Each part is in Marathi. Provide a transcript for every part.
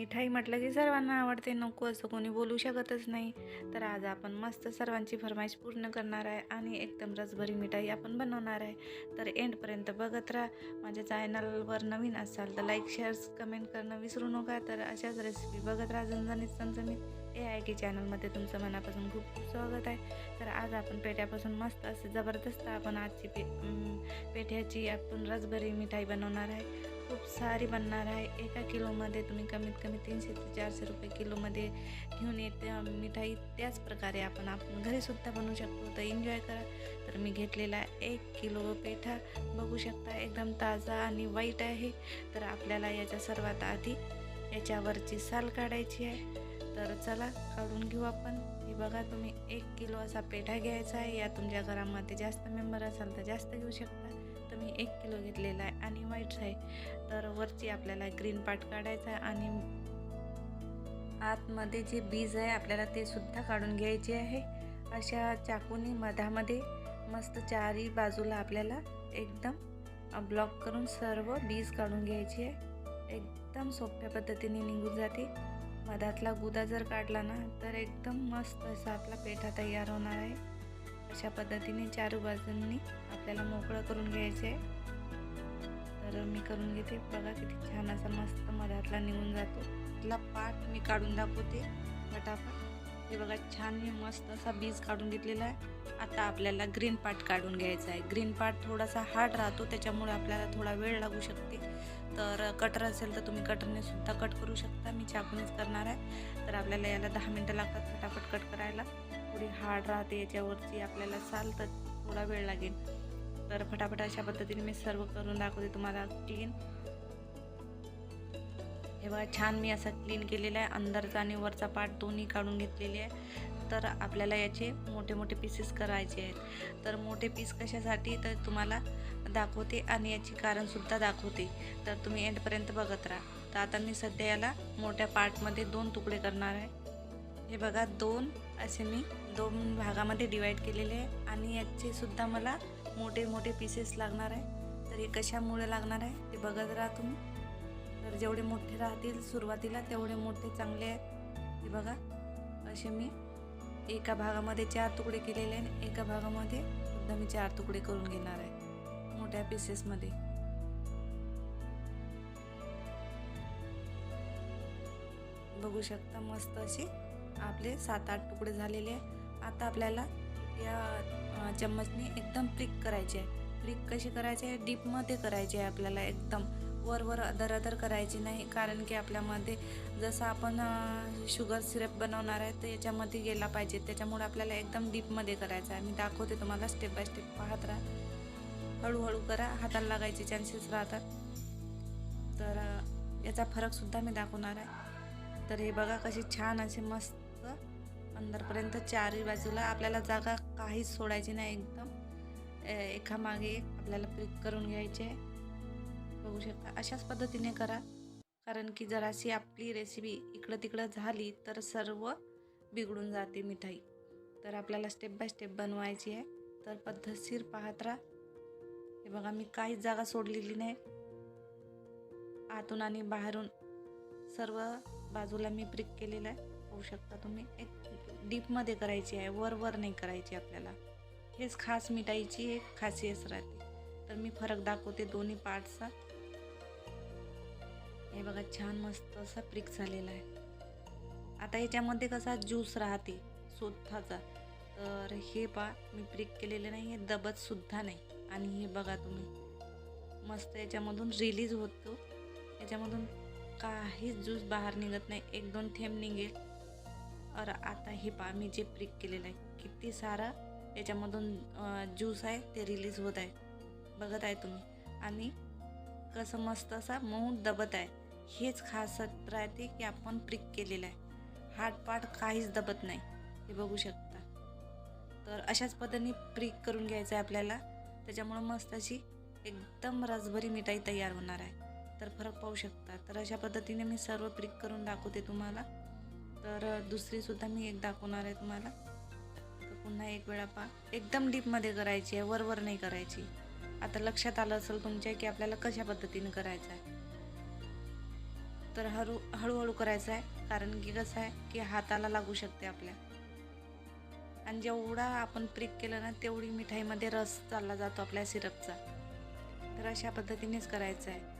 मिठाई म्हटलं की सर्वांना आवडते नको असं कोणी बोलू शकतच नाही. तर आज आपण मस्त सर्वांची फरमाईश पूर्ण करणार आहे आणि एकदम रसभरी मिठाई आपण बनवणार आहे. तर एंडपर्यंत बघत राहा. माझ्या चॅनलवर नवीन असाल तर लाईक शेअर कमेंट करणं विसरू नका. तर अशाच रेसिपी बघत राहा झणझणीत चमचमीत ए आय टी चॅनलमध्ये तुमचं मनापासून खूप खूप स्वागत आहे. तर आज आपण पेट्यापासून मस्त असे जबरदस्त आपण आजची पे पेठ्याची आपण रसभरी मिठाई बनवणार आहे. खूप सारी बनणार आहे. एका किलोमध्ये तुम्ही कमीत कमी तीनशे ते चारशे रुपये किलोमध्ये घेऊन येते. मिठाई त्याच प्रकारे आपण आपण घरीसुद्धा बनवू शकतो. तर एन्जॉय करा. तर मी घेतलेला एक किलो पेठा बघू शकता. एकदम ताजा आणि वाईट आहे. तर आपल्याला याच्या सर्वात आधी याच्यावरची साल काढायची आहे. तर चला काढून घेऊ आपण. हे बघा तुम्ही एक किलो असा पेठा घ्यायचा आहे. या तुमच्या घरामध्ये जास्त मेंबर असाल तर जास्त घेऊ शकता. मी एक किलो घेतलेला आहे आणि व्हाईट आहे. तर वरची आपल्याला ग्रीन पार्ट काढायचा आहे आणि आतमध्ये जे बीज आहे आपल्याला ते सुद्धा काढून घ्यायचे आहे. अशा चाकूनी मधामध्ये मस्त चारी बाजूला आपल्याला एकदम ब्लॉक करून सर्व बीज काढून घ्यायची आहे. एकदम सोप्या पद्धतीने निघून जाते. मधातला गुदा जर काढला ना तर एकदम मस्त असा आपला पेठा तयार होणार आहे. अशा पद्धतीने चारू बाजूंनी आपल्याला मोकळं करून घ्यायचं आहे. तर मी करून घेते. बघा किती छान असा मस्त मधातला निघून जातो. त्यातला पाठ मी काढून दाखवते फटाफट. हे बघा छान मी मस्त असा बीज काढून घेतलेला आहे. आता आपल्याला ग्रीन पार्ट काढून घ्यायचा आहे. ग्रीन पार्ट थोडासा हार्ड राहतो त्याच्यामुळे आपल्याला थोडा वेळ लागू शकते. तर कटर असेल तर तुम्ही कटरने सुद्धा कट करू शकता. मी चाकूनच करणार आहे. तर आपल्याला याला दहा मिनटं लागतात फटाफट कट करायला. थोडी हार्ड राहते याच्यावरची आपल्याला साल तर थोडा वेळ लागेल. तर फटाफट अशा पद्धतीने मी सर्व करून दाखवते तुम्हाला क्लीन हे बघा छान मी असा क्लीन केलेला आहे. अंदरचा आणि वरचा पार्ट दोन्ही काढून घेतलेले आहे. तर आपल्याला याचे मोठे मोठे पीसेस करायचे आहेत. तर मोठे पीस कशासाठी तर तुम्हाला दाखवते आणि याची कारणसुद्धा दाखवते. तर तुम्ही एंडपर्यंत बघत राहा. तर आता मी सध्या याला मोठ्या पार्टमध्ये दोन तुकडे करणार आहे. हे बघा दोन असे मी दोन भागामध्ये डिवाईड केलेले आहे. आणि याचे सुद्धा मला मोठे मोठे पीसेस लागणार आहे. तर हे कशामुळे लागणार आहे ते बघत राहा तुम्ही. तर जेवढे मोठे राहतील सुरुवातीला तेवढे मोठे चांगले आहेत. हे बघा असे मी एका भागामध्ये चार तुकडे केलेले आहे आणि एका भागामध्ये सुद्धा मी चार तुकडे करून घेणार आहे मोठ्या पीसेसमध्ये बघू शकता मस्त असे आपले सात आठ तुकडे झालेले आहे. आता आपल्याला या चम्मचने एकदम प्रिक करायचे आहे. प्रिक कशी करायची आहे? डीपमध्ये करायची आहे आपल्याला एकदम. वर वर अदर अदर करायची नाही. कारण की आपल्यामध्ये जसं आपण शुगर सिरप बनवणार आहे तर याच्यामध्ये गेला पाहिजे. त्याच्यामुळे आपल्याला एकदम डीपमध्ये करायचं आहे. मी दाखवते तुम्हाला स्टेप बाय स्टेप पाहत राहा. हळूहळू करा. हाताला लागायचे चान्सेस राहतात. तर याचा फरकसुद्धा मी दाखवणार आहे. तर हे बघा कशी छान असे मस्त अंदरपर्यंत चारही बाजूला आपल्याला जागा काहीच सोडायची नाही एकदम. एका एकामागे एक आपल्याला प्रिक करून घ्यायचे. आहे बघू शकता अशाच पद्धतीने करा. कारण की जराशी आपली रेसिपी इकडं तिकडं झाली तर सर्व बिघडून जाते मिठाई. तर आपल्याला स्टेप बाय स्टेप बनवायची आहे. तर पद्धतशीर पाहत राहा. हे बघा मी काहीच जागा सोडलेली नाही. आतून आणि बाहेरून सर्व बाजूला मी प्रिक केलेलं आहे. होऊ शकता तुम्ही एक डीपमध्ये करायची आहे वर वर नाही करायची आपल्याला. हेच खास मिठाईची एक खासियत राहते. तर मी फरक दाखवते दोन्ही पार्टचा. हे बघा छान मस्त असा प्रिक झालेला आहे. आता याच्यामध्ये कसा ज्यूस राहते स्वतःचा. तर हे पा मी प्रिक केलेलं नाही हे दबतसुद्धा नाही. आणि हे बघा तुम्ही मस्त याच्यामधून रिलीज होतो. याच्यामधून काहीच ज्यूस बाहेर निघत नाही. एक दोन थेंब निघेल. और आता हे पा मी जे प्रिक केलेलं आहे किती सारा याच्यामधून ज्यूस आहे ते रिलीज होत आहे. बघत आहे तुम्ही. आणि कसं मस्त असा मऊ दबत आहे. हेच खासत राहते की आपण प्रिक केलेलं आहे. हार्ट काहीच दबत नाही. हे बघू शकता. तर अशाच पद्धतीने प्रिक करून घ्यायचं आहे आपल्याला. त्याच्यामुळं मस्त अशी एकदम रसभरी मिठाई तयार होणार आहे. तर फरक पाहू शकता. तर अशा पद्धतीने मी सर्व प्रिक करून दाखवते तुम्हाला. तर दुसरीसुद्धा मी एक दाखवणार आहे तुम्हाला. तर पुन्हा एक वेळा पा एकदम डीपमध्ये करायची आहे. वरवर नाही करायची. आता लक्षात आलं असेल तुमच्या की आपल्याला कशा पद्धतीने करायचं आहे. तर हळू हळूहळू करायचं आहे. कारण की कसं आहे की हाताला लागू शकते आपल्या. आणि जेवढा आपण प्रिक केलं ना तेवढी मिठाईमध्ये रस चालला जातो आपल्या सिरपचा तर अशा पद्धतीनेच करायचं आहे.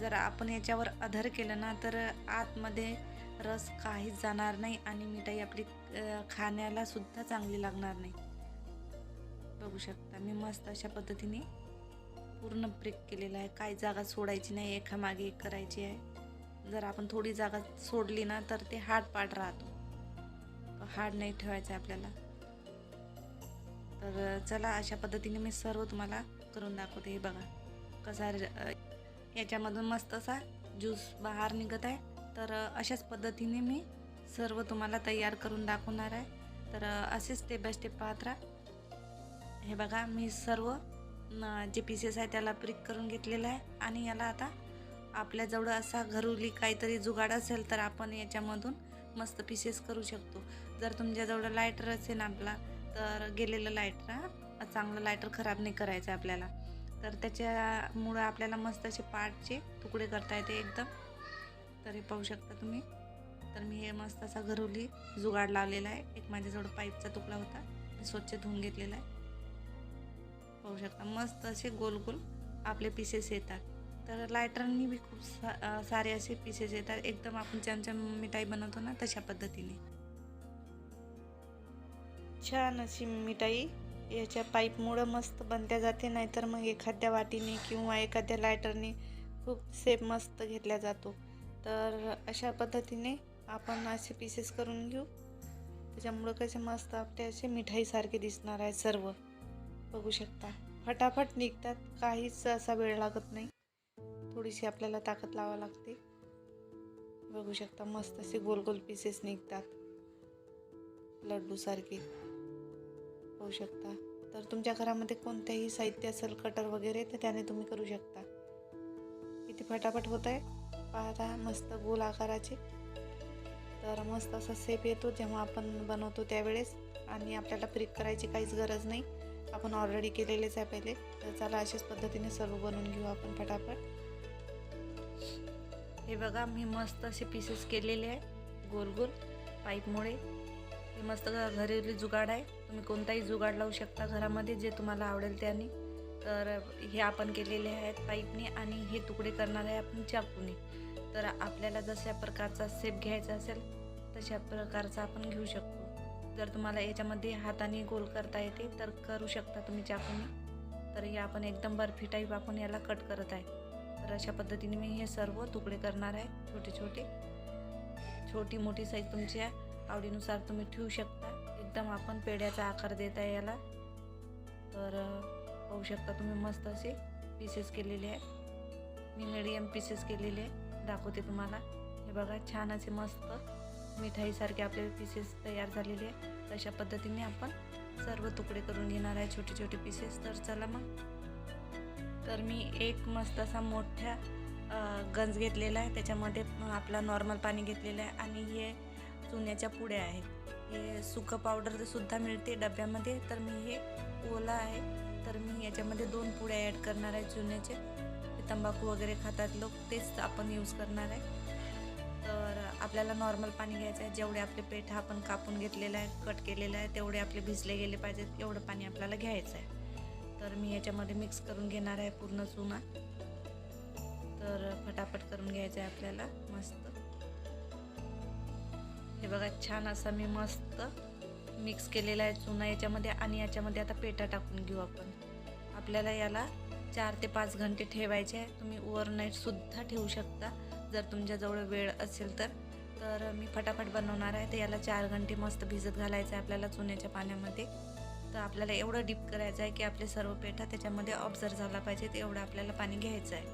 जर आपण याच्यावर अधर केलं ना तर आतमध्ये रस काहीच जाणार नाही आणि मिठाई आपली खाण्याला सुद्धा चांगली लागणार नाही. बघू शकता मी मस्त अशा पद्धतीने पूर्ण ब्रेक केलेला आहे. काही जागा सोडायची नाही एका मागे एक करायची आहे. जर आपण थोडी जागा सोडली ना तर ते हाड पाड राहतो. हार्ड हाड नाही ठेवायचं आहे आपल्याला. तर चला अशा पद्धतीने मी सर्व तुम्हाला करून दाखवते. हे बघा कसा याच्यामधून मस्त असा ज्यूस बाहेर निघत आहे. तर अशाच पद्धतीने मी सर्व तुम्हाला तयार करून दाखवणार आहे. तर असे स्टेप बाय स्टेप पाहत राहा. हे बघा मी सर्व जे पीसेस आहे त्याला प्रिक करून घेतलेलं आहे. आणि याला आता आपल्याजवळ असा घरुली काहीतरी जुगाड असेल तर आपण याच्यामधून मस्त पीसेस करू शकतो. जर तुमच्याजवळ लायटर असेल आपला तर गेलेलं लायटर हा चांगलं लायटर खराब नाही करायचं आहे आपल्याला. तर त्याच्यामुळं आपल्याला मस्त असे पाटचे तुकडे करता येते एकदम. तर हे पाहू शकता तुम्ही. तर मी हे मस्त असा घरोली जुगाड लावलेला आहे. एक माझ्याजवळ पाईपचा तुकडा होता. मी स्वच्छ धुवून घेतलेला आहे. पाहू शकता मस्त असे गोल गोल आपले पीसेस येतात. तर लायटरनी बी खूप सा सारे असे पीसेस येतात. एकदम आपण चमचम मिठाई बनवतो ना तशा पद्धतीने. छान अशी मिठाई याच्या पाईपमुळं मस्त बनत्या जाते नाहीतर मग एखाद्या वाटीने किंवा एखाद्या लायटरने खूप सेप मस्त घेतला जातो. तर अशा पद्धतीने आपण असे पीसेस करून घेऊ. त्याच्यामुळं कसे मस्त आपले असे मिठाईसारखे दिसणार आहे सर्व. बघू शकता. फटाफट निघतात. काहीच असा वेळ लागत नाही. थोडीशी आपल्याला ताकद लावा लागते. बघू शकता मस्त असे गोल गोल पीसेस निघतात. लड्डूसारखे. होऊ शकता. तर तुमच्या घरामध्ये कोणतेही साहित्य असेल कटर वगैरे तर त्याने तुम्ही करू शकता. किती फटाफट होत आहे. पाहता मस्त गोल आकाराचे. तर मस्त असा सेप येतो जेव्हा आपण बनवतो त्यावेळेस. आणि आपल्याला प्रिक करायची काहीच गरज नाही. आपण ऑलरेडी केलेलेच आहे पहिले. तर चला अशाच पद्धतीने सर्व बनवून घेऊ आपण फटाफट. हे बघा मी मस्त असे पीसेस केलेले आहे. गोल गोल पाईपमुळे. हे मस्त घ- घरेलू जुगाड आहे. तुम्ही कोणताही जुगाड लावू शकता घरामध्ये जे तुम्हाला आवडेल त्याने. तर हे आपण केलेले आहेत पाईपने आणि हे तुकडे करणार आहे आपण चाकूने. तर आपल्याला जशा प्रकारचा सेप घ्यायचा असेल तशा प्रकारचा आपण घेऊ शकतो. जर तुम्हाला याच्यामध्ये हाताने गोल करता येते तर करू शकता तुम्ही चाकूने. तर हे आपण एकदम बर्फी टाईप आपण याला कट करत आहे. तर अशा पद्धतीने मी हे सर्व तुकडे करणार आहे छोटे छोटे छोटी मोठी साईज तुमच्या आवडीनुसार तुम्ही ठेवू शकता. एकदम आपण पेड्याचा आकार देत आहे याला. तर पाहू शकता तुम्ही मस्त असे पीसेस केलेले आहे मी मिडियम पीसेस केलेले आहे दाखवते तुम्हाला. हे बघा छान असे मस्त मिठाईसारखे आपले पीसेस तयार झालेले आहे तशा पद्धतीने आपण सर्व तुकडे करून घेणार आहे छोटे छोटे पीसेस तर चला मग. तर मी एक मस्त असा मोठ्या गंज घेतलेला आहे. त्याच्यामध्ये आपला नॉर्मल पाणी घेतलेलं आहे. आणि हे चुन्याच्या पुड्या आहेत. हे सुकं पावडर सुद्धा मिळते डब्यामध्ये. तर मी हे ओला आहे. तर मी याच्यामध्ये दोन पुड्या ॲड करणार आहे चुन्याचे. तंबाखू वगैरे खातात लोक तेच आपण यूज करणार आहे. तर आपल्याला नॉर्मल पाणी घ्यायचं आहे. जेवढे आपले पेठ आपण कापून घेतलेलं आहे कट केलेलं आहे तेवढे आपले भिजले गेले पाहिजेत. एवढं पाणी आपल्याला घ्यायचं आहे. तर मी याच्यामध्ये मिक्स करून घेणार आहे पूर्ण चुना. तर फटाफट करून घ्यायचं आहे आपल्याला. मस्त. हे बघा छान असा मी मस्त मिक्स केलेला आहे चुना याच्यामध्ये आणि याच्यामध्ये आता पेटा टाकून घेऊ आपण. आपल्याला याला चार ते पाच घंटे ठेवायचे आहे. तुम्ही ओव्हरनाईटसुद्धा ठेवू शकता. जर तुमच्याजवळ वेळ असेल तर. तर मी फटाफट बनवणार आहे. तर याला चार घंटे मस्त भिजत घालायचं आहे आपल्याला चुन्याच्या पाण्यामध्ये. तर आपल्याला एवढं डीप करायचं आहे की आपले सर्व पेठा त्याच्यामध्ये ऑब्झर्व झाला पाहिजे. ते एवढं आपल्याला पाणी घ्यायचं आहे.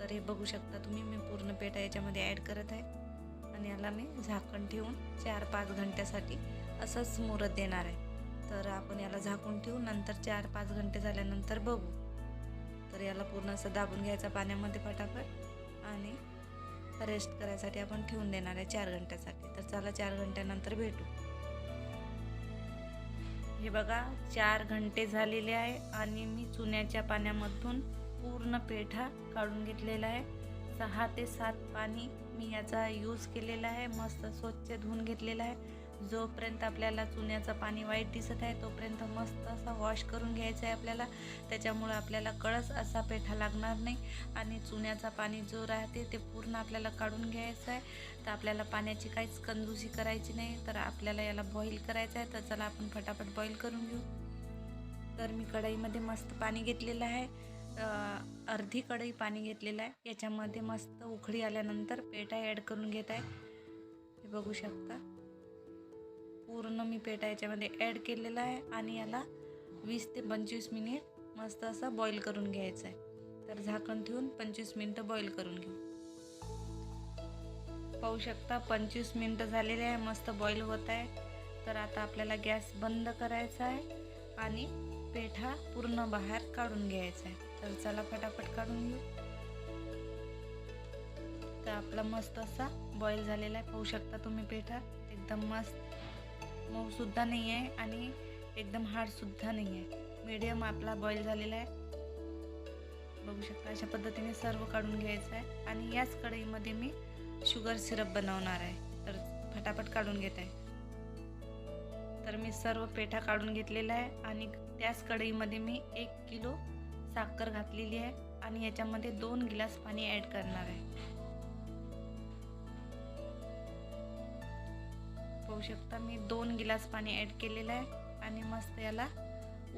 तर हे बघू शकता तुम्ही मी पूर्ण पेठा याच्यामध्ये ॲड करत आहे. आणि याला मी झाकण ठेवून चार पाच घंट्यासाठी असंच मुरत देणार आहे. तर आपण याला झाकून ठेवू नंतर चार पाच घंटे झाल्यानंतर बघू. तर याला पूर्ण असं दाबून घ्यायचा पाण्यामध्ये फटाफट आणि रेस्ट करायसाठी आपण ठेवून देणार आहे चार घंट्यासाठी. तर चला चार घंट्यानंतर भेटू. हे बघा चार घंटे झालेले आहे आणि मी चुन्याच्या पाण्यामधून पूर्ण पेठा काढून घेतलेला आहे. सहा ते सात पाणी मी याचा यूज केलेला आहे. मस्त स्वच्छ धुवून घेतलेला आहे. जोपर्यंत आपल्याला चुन्याचं पाणी वाईट दिसत आहे तोपर्यंत मस्त असा वॉश करून घ्यायचा आहे आपल्याला. त्याच्यामुळं आपल्याला कळस असा पेठा लागणार नाही. आणि चुन्याचा पाणी जो राहते ते पूर्ण आपल्याला काढून घ्यायचं आहे. तर आपल्याला पाण्याची काहीच कंजूसी करायची नाही. तर आपल्याला याला बॉईल करायचं आहे. तर चला आपण फटाफट बॉईल करून घेऊ. तर मी कढईमध्ये मस्त पाणी घेतलेलं आहे. अर्धी कढई पाणी घेतलेलं आहे. याच्यामध्ये मस्त उकळी आल्यानंतर पेठा ॲड करून घेत आहे. हे बघू शकता. पूर्ण मी पेठा याच्यामध्ये ॲड केलेला आहे आणि याला वीस ते पंचवीस मिनिट मस्त असं बॉईल करून घ्यायचं आहे. तर झाकण ठेवून पंचवीस मिनटं बॉईल करून घेऊ. पाहू शकता पंचवीस मिनटं झालेले आहे मस्त बॉईल होत आहे. तर आता आपल्याला गॅस बंद करायचा आहे आणि पेठा पूर्ण बाहेर काढून घ्यायचा आहे. तर चला फटाफट काढून घेऊ. तर आपला मस्त असा बॉईल झालेला आहे. पाहू शकता तुम्ही पेठा. एकदम मस्त. मऊसुद्धा नाही आहे आणि एकदम हार्डसुद्धा नाही आहे. मीडियम आपला बॉईल झालेला आहे. बघू शकता अशा पद्धतीने सर्व काढून घ्यायचं आहे. आणि याच कढईमध्ये मी शुगर सिरप बनवणार आहे. तर फटाफट काढून घेत आहे. तर मी सर्व पेठा काढून घेतलेला आहे. आणि त्याच कढईमध्ये मी एक किलो साखर घातलेली आहे आणि याच्यामध्ये दोन गिलास पाणी ॲड करणार आहे. पाहू शकता मी दोन गिलास पाणी ॲड केलेलं आहे आणि मस्त याला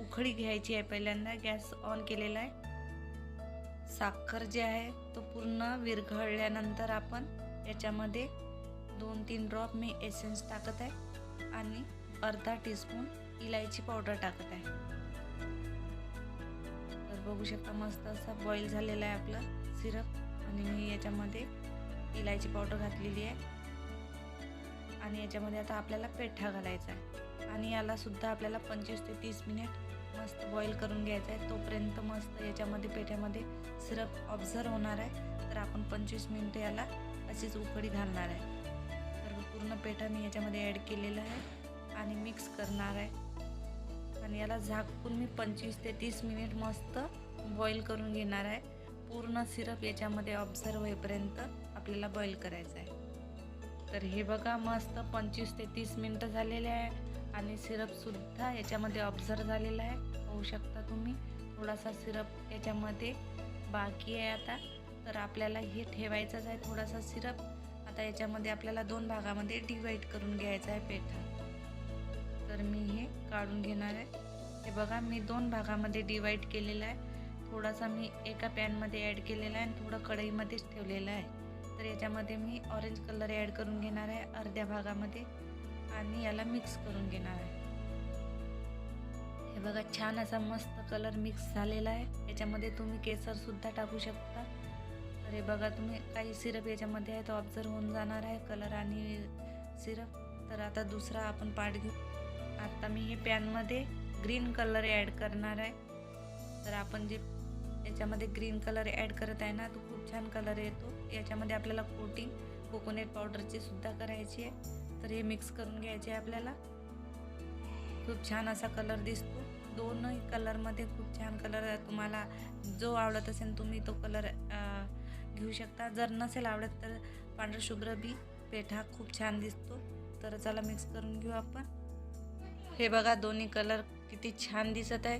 उखळी घ्यायची आहे पहिल्यांदा. गॅस ऑन केलेला आहे. साखर जे आहे तो पूर्ण विरघळल्यानंतर आपण याच्यामध्ये दोन तीन ड्रॉप मी एसेन्स टाकत आहे आणि अर्धा टीस्पून इलायची पावडर टाकत आहे. बघू शकता मस्त असा बॉईल झालेला आहे आपलं सिरप आणि मी याच्यामध्ये इलायची पावडर घातलेली आहे. आणि याच्यामध्ये आता आपल्याला पेठा घालायचा आहे. आणि यालासुद्धा आपल्याला पंचवीस ते तीस मिनिट मस्त बॉईल करून घ्यायचं आहे. तोपर्यंत मस्त याच्यामध्ये पेठ्यामध्ये सिरप ऑब्झर्व होणार आहे. तर आपण पंचवीस मिनटं याला अशीच उकडी घालणार आहे. तर पूर्ण पेठा मी याच्यामध्ये ॲड केलेला आहे. आणि मिक्स करणार आहे. आणि याला झाकून मी पंचवीस ते तीस मिनिट मस्त बॉईल करून घेणार आहे. पूर्ण सिरप याच्यामध्ये ऑब्झर्व होईपर्यंत आपल्याला बॉईल करायचं आहे. तर हे बघा मस्त पंचवीस ते तीस मिनटं झालेले आहे आणि सिरपसुद्धा याच्यामध्ये ऑब्झर्व झालेला आहे. होऊ शकता तुम्ही थोडासा सिरप याच्यामध्ये बाकी आहे आता. तर आपल्याला हे ठेवायचंच आहे थोडासा सिरप आता याच्यामध्ये आपल्याला दोन भागामध्ये डिवाईड करून घ्यायचा आहे पेठा. तर मी हे काढून घेणार आहे. हे बघा मी दोन भागामध्ये डिवाईड केलेलं आहे. थोडासा मी एका पॅनमध्ये ॲड केलेला आहे आणि थोडं कढईमध्येच ठेवलेलं आहे. तर याच्यामध्ये मी ऑरेंज कलर ॲड करून घेणार आहे अर्ध्या भागामध्ये आणि याला मिक्स करून घेणार आहे. हे बघा छान असा मस्त कलर मिक्स झालेला आहे. याच्यामध्ये तुम्ही केसरसुद्धा टाकू शकता. तर हे बघा तुम्ही काही सिरप याच्यामध्ये आहे तो ऑब्झर्व होऊन जाणार आहे कलर आणि सिरप. तर आता दुसरा आपण पार्ट घेऊ. आता मी हे पॅनमध्ये ग्रीन कलर ॲड करणार आहे. तर आपण जे याच्यामध्ये ग्रीन कलर ॲड करत आहे ना तो खूप छान कलर येतो. याच्यामध्ये आपल्याला कोटिंग कोकोनट पावडरची सुद्धा करायची आहे. तर हे मिक्स करून घ्यायचे आहे आपल्याला. खूप छान असा कलर दिसतो. दोनही कलरमध्ये खूप छान कलर तुम्हाला जो आवडत असेल तुम्ही तो कलर घेऊ शकता. जर नसेल आवडत तर पांढरा शुभ्र बी पेठा खूप छान दिसतो. तर चला मिक्स करून घेऊ आपण. हे बघा दोन्ही कलर किती छान दिसत आहे.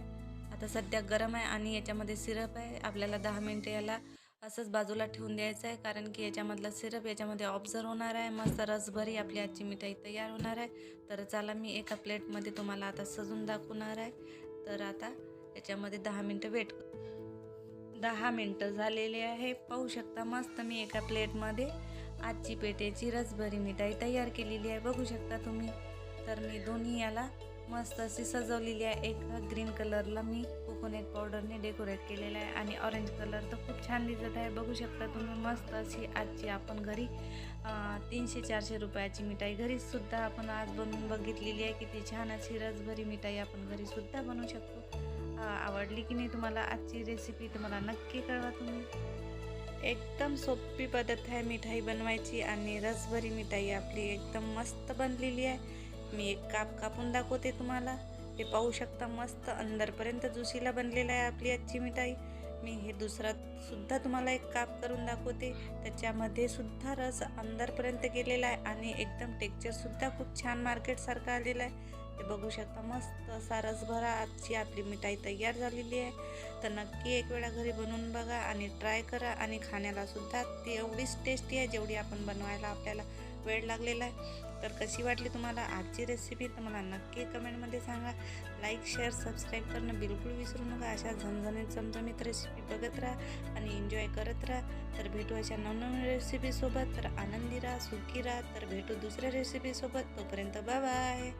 आता सध्या गरम आहे आणि याच्यामध्ये सिरप आहे. आपल्याला दहा मिनटं याला असंच बाजूला ठेवून द्यायचं आहे कारण की याच्यामधला सिरप याच्यामध्ये ऑब्झर्व होणार आहे. मस्त रसभरी आपली आजची मिठाई तयार होणार आहे. तर चला मी एका प्लेटमध्ये तुम्हाला आता सजून दाखवणार आहे. तर आता याच्यामध्ये दहा मिनटं वेट दहा मिनटं झालेले आहे. पाहू शकता मस्त मी एका प्लेटमध्ये आजची पेटेची रसभरी मिठाई तयार केलेली आहे. बघू शकता तुम्ही. तर मी दोन्ही याला मस्त अशी सजवलेली आहे. एक ग्रीन कलरला मी कोकोनट पावडरने डेकोरेट केलेला आहे आणि ऑरेंज कलर तर खूप छान दिसत आहे. बघू शकता तुम्ही मस्त अशी आजची आपण घरी तीनशे चारशे रुपयाची मिठाई घरीसुद्धा आपण आज बनवून बघितलेली आहे. किती छान अशी रसभरी मिठाई आपण घरीसुद्धा बनवू शकतो. आवडली की नाही तुम्हाला आजची रेसिपी तुम्हाला नक्की कळवा तुम्ही. एकदम सोपी पद्धत आहे मिठाई बनवायची आणि रसभरी मिठाई आपली एकदम मस्त बनलेली आहे. मी एक काप कापून दाखवते तुम्हाला. हे पाहू शकता मस्त अंदरपर्यंत जुशीला बनलेला आहे आपली आजची मिठाई. मी हे दुसरा सुद्धा तुम्हाला एक काप करून दाखवते. त्याच्यामध्ये सुद्धा रस अंदरपर्यंत गेलेला आहे आणि एकदम टेक्चरसुद्धा खूप छान मार्केटसारखं आलेला आहे. ते बघू शकता मस्त असा रसभरा आजची आपली मिठाई तयार झालेली आहे. तर नक्की एक वेळा घरी बनवून बघा आणि ट्राय करा आणि खाण्याला सुद्धा ती एवढीच टेस्टी आहे जेवढी आपण बनवायला आपल्याला वेळ लागलेला आहे. तर कशी वाटली तुम्हाला आजची रेसिपी तर मला नक्की कमेंटमध्ये सांगा. लाईक शेअर सबस्क्राईब करणं बिलकुल विसरू नका. अशा झणझणीत चमचमीत रेसिपी बघत राहा आणि एन्जॉय करत राहा. तर भेटू अशा नवनवीन रेसिपीसोबत तर आनंदी राहा सुखी राहा. तर भेटू दुसऱ्या रेसिपीसोबत तोपर्यंत बाय बाय